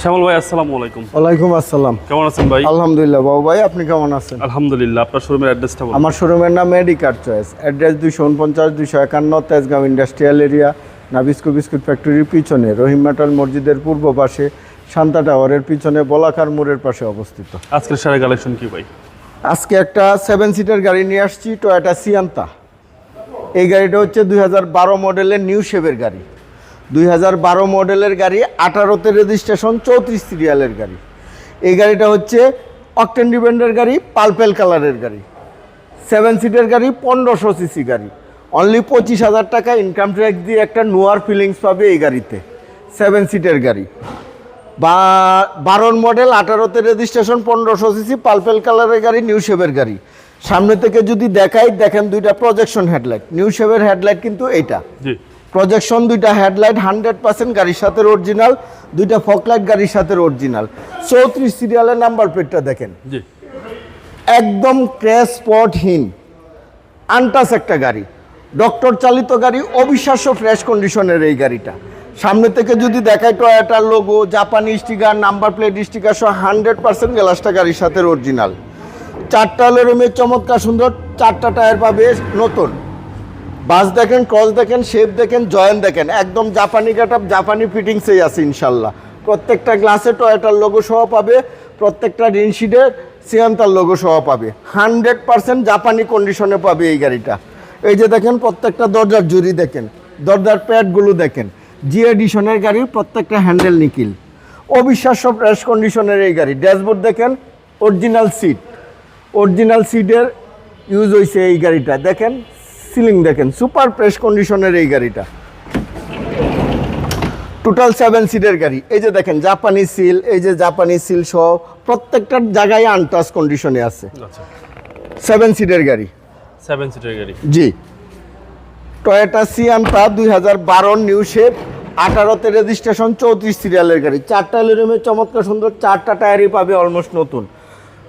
শ্যামল ভাই আসসালামু আলাইকুম। ওয়ালাইকুম আসসালাম। কেমন আছেন ভাই? আলহামদুলিল্লাহ বাবু ভাই আপনি কেমন আছেন? আলহামদুলিল্লাহ আপনার শোরুমের অ্যাড্রেসটা আমার শোরুমের নাম মেডিকার চয়েস অ্যাড্রেস উনপঞ্চাশ একান্ন Tejgaon industrial area Nabisco biscuit ফ্যাক্টরির পিছনে রহিম মেটাল মসজিদের পূর্ব পাশে শান্তা টাওয়ারের পিছনে বলাকার মোড়ের পাশে অবস্থিত। আজকের সারা কালেকশন কি ভাই? আজকে একটা সেভেন সিটার গাড়ি নিয়ে আসছি টয়োটা সিয়ান্তা এই গাড়িটা হচ্ছে দুই হাজার বারো মডেলের নিউ শেভের গাড়ি। দুই হাজার বারো মডেলের গাড়ি, আঠারোতে রেজিস্ট্রেশন, চৌত্রিশ সিরিয়ালের গাড়ি। এই গাড়িটা হচ্ছে অকটেন ডিপেন্ডের গাড়ি পালপেল কালারের গাড়ি। সেভেন সিটের গাড়ি, পনেরোশো সিসি গাড়ি। অনলি পঁচিশ হাজার টাকা ইনকাম ট্যাক্স দিয়ে একটা নোয়ার ফিলিংস পাবে এই গাড়িতে, সেভেন সিটের গাড়ি। বা বারোর মডেল, আঠারোতে রেজিস্ট্রেশন, পনেরোশো সিসি পালপেল কালারের গাড়ি, নিউ শেভের গাড়ি। সামনে থেকে যদি দেখাই দেখেন দুইটা প্রজেকশন হেডলাইট নিউ শেভের হেডলাইট কিন্তু এইটা। প্রজেকশন দুইটা হেডলাইট হান্ড্রেড পার্সেন্ট গাড়ির সাথে অরিজিনাল দুইটা ফকলাইট গাড়ির সাথে অরিজিনাল চৌত্রিশ সিরিয়ালের নাম্বার প্লেটটা দেখেন। একদম ক্র্যাশ স্পটহীন আনটাস একটা গাড়ি। ডক্টর চালিত গাড়ি অবিশ্বাস্য ফ্রেশ কন্ডিশনের এই গাড়িটা। সামনে থেকে যদি দেখায় টয়োটার লোগো জাপানি স্টিকার নাম্বার প্লেট স্টিকার সহ হান্ড্রেড পার্সেন্ট গ্লাসটা গাড়ির সাথে অরিজিনাল চারটা রুমের চমৎকার সুন্দর, চারটা টায়ার পাবে নতুন। বাস দেখেন ক্রস দেখেন শেপ দেখেন, জয়েন দেখেন, একদম জাপানি কাট জাপানি ফিটিংসেই আছে ইনশাল্লাহ। প্রত্যেকটা গ্লাসে টয়োটার লোগো সহ পাবে, প্রত্যেকটা রিনশিডে সিয়ান্তার লোগো সহ পাবে। হান্ড্রেড পার্সেন্ট জাপানি কন্ডিশনে পাবে এই গাড়িটা। এই যে দেখেন, প্রত্যেকটা দরজার জুরি দেখেন, দরজার প্যাডগুলো দেখেন জি এডিশনের গাড়ির প্রত্যেকটা হ্যান্ডেল নিকিল অবিশ্বাস্য ফ্রেশ কন্ডিশনের এই গাড়ি। ড্যাশবোর্ড দেখেন অরিজিনাল সিট অরিজিনাল সিটের ইউজ হয়েছে এই গাড়িটা। দেখেন সিলিং দেখেন সুপার ফ্রেশ কন্ডিশনের এই গাড়িটা। টোটাল সেভেন সিটের গাড়ি। এই যে দেখেন জাপানি সিল এই যে জাপানি সিল সহ প্রত্যেকটার জায়গায় আনটাচ কন্ডিশনে আছে। আচ্ছা। সেভেন সিটের গাড়ি। সেভেন সিটের গাড়ি। জি। টয়োটা সিয়ান্তা দুই হাজার বারো নিউ শেপ আঠারোতে রেজিস্ট্রেশন চৌত্রিশ সিরিয়ালের গাড়ি। চারটা এলুমিনিয়ামের চমৎকার সুন্দর চারটা টায়ারই পাবে অলমোস্ট নতুন।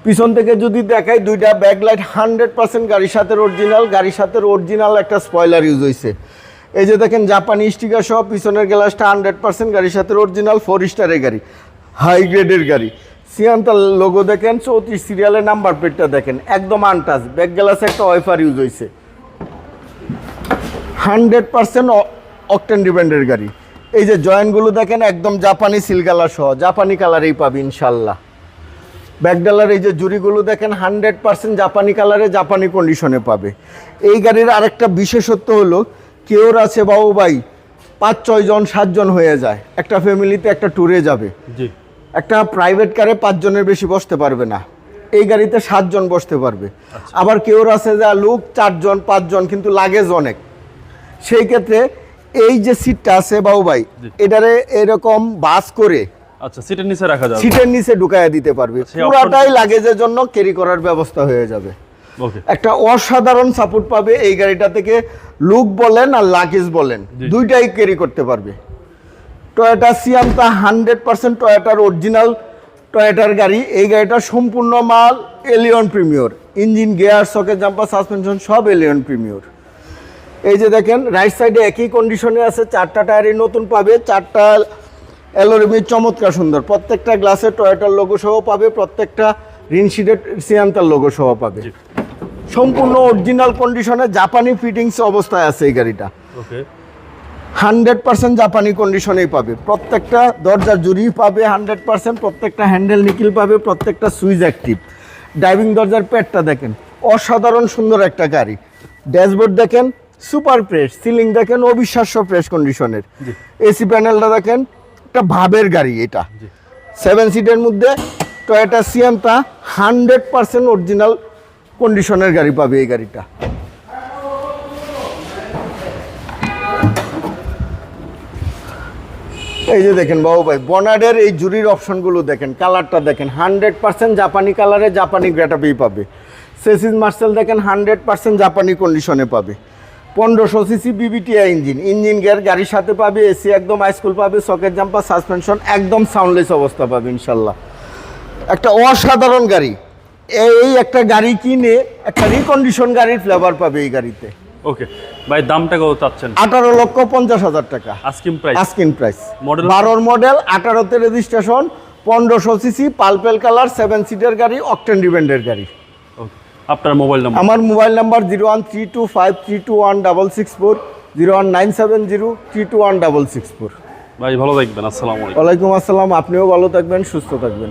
পিছন থেকে যদি দেখাই দুইটা ব্যাকলাইট হান্ড্রেড পার্সেন্ট গাড়ির সাথে অরিজিনাল গাড়ির সাথে অরিজিনাল একটা স্পয়লার ইউজ হয়েছে এই যে দেখেন জাপানি স্টিকার সহ পিছনের গ্লাসটা হান্ড্রেড পার্সেন্ট গাড়ির সাথে অরিজিনাল ফোর স্টারের গাড়ি হাই গ্রেডের গাড়ি। সিয়ান্তার লোগো দেখেন, চৌত্রিশ সিরিয়ালের নাম্বার প্লেটটা দেখেন, একদম আনটাচ ব্যাক গ্লাসে একটা ওয়াইফার ইউজ হয়েছে হান্ড্রেড পার্সেন্ট অকটেন ডিপেন্ডের গাড়ি। এই যে জয়েন্টগুলো দেখেন, একদম জাপানি সিলগালা সহ জাপানি কালারেই পাবি ইনশাল্লাহ। ব্যাকডালার এই যে জুড়িগুলো দেখেন হান্ড্রেড পার্সেন্ট জাপানি কালারে জাপানি কন্ডিশনে পাবে। এই গাড়ির আরেকটা বিশেষত্ব হলো কেউর আছে বাবু ভাই পাঁচ ছয় জন সাতজন হয়ে যায়। একটা ফ্যামিলিতে একটা ট্যুরে যাবে। জি। একটা প্রাইভেট কারে পাঁচজনের বেশি বসতে পারবে না। এই গাড়িতে সাতজন বসতে পারবে। আবার কেউর আছে যা লোক চারজন পাঁচজন কিন্তু লাগেজ অনেক। সেই ক্ষেত্রে এই যে সিটটা আছে বাবু ভাই এটারে এরকম বাস করে আচ্ছা সিটের নিচে রাখা যাবে। সিটের নিচে ঢুকাইয়া দিতে পারবে। পুরাটাই লাগেজের জন্য ক্যারি করার ব্যবস্থা হয়ে যাবে। একটা অসাধারণ সাপোর্ট পাবে এই গাড়িটা থেকে। লুক বলেন আর লাগেজ বলেন দুইটাই ক্যারি করতে পারবে। টয়োটা সিয়ান্তা হান্ড্রেড পার্সেন্ট টয়োটার অরিজিনাল টয়োটার গাড়ি। এই গাড়িটা সম্পূর্ণ মাল Allion Premio engine gear socket jumper suspension সব এলিয়ন প্রিমিয়র এই যে দেখেন রাইট সাইডে একই কন্ডিশনে আছে চারটা টায়ারই নতুন পাবে চারটা অ্যালোরিমির চমৎকার সুন্দর। প্রত্যেকটা গ্লাসে টয়োটার লোগো সহ পাবে প্রত্যেকটা রিনশিডেড সিয়ান্তার লোগো সহ পাবে। সম্পূর্ণ অরিজিনাল কন্ডিশনে জাপানি ফিটিংস অবস্থায় আছে এই গাড়িটা। ওকে হান্ড্রেড পার্সেন্ট জাপানি কন্ডিশনেই পাবে। প্রত্যেকটা দরজার জুড়ি পাবে হান্ড্রেড পার্সেন্ট প্রত্যেকটা হ্যান্ডেল নিকিল পাবে প্রত্যেকটা সুইচ অ্যাক্টিভ ড্রাইভিং দরজার প্যাডটা দেখেন অসাধারণ সুন্দর একটা গাড়ি। ড্যাশবোর্ড দেখেন সুপার ফ্রেশ সিলিং দেখেন অবিশ্বাস্য ফ্রেশ কন্ডিশনের এসি প্যানেলটা দেখেন একটা ভাবের গাড়ি এটা। সেভেন সিটের মধ্যে Toyota Sienta hundred percent original কন্ডিশনের গাড়ি পাবে এই গাড়িটা। এই যে দেখেন বাবু ভাই বনাডের এই জুরির অপশনগুলো দেখেন কালারটা দেখেন হান্ড্রেড পার্সেন্ট জাপানি কালারে জাপানি গ্রেটাপেই পাবে। সেসিস মার্সেল দেখেন হান্ড্রেড পার্সেন্ট জাপানি কন্ডিশনে পাবে। পনেরোশো CC VVTI engine. Engine gear গাড়ির সাথে পাবে এসি একদম হাইস্কুল পাবে সকেট জাম্পার সাসপেনশন একদম সাউন্ডলেস অবস্থা পাবে ইনশাল্লাহ। একটা অসাধারণ গাড়ি। এই একটা গাড়ি কিনে একটা রিকন্ডিশন গাড়ির ফ্লেভার পাবে এই গাড়িতে। ওকে ভাই দামটা কত চাচ্ছেন? আঠারো লক্ষ পঞ্চাশ হাজার টাকা। Asking price asking price Model? বারোর মডেল আঠারোতে রেজিস্ট্রেশন পনেরোশো সিসি পালপেল কালার সেভেন সিটের গাড়ি অকটেন ডিভেন্ডের গাড়ি। আপনার মোবাইল নাম্বার? আমার mobile number zero one three two five three two one double six four zero one nine seven zero three two one double six four. ভাই ভালো থাকবেন আসসালামু আলাইকুম। ওয়ালাইকুম আসসালাম আপনিও ভালো থাকবেন সুস্থ থাকবেন।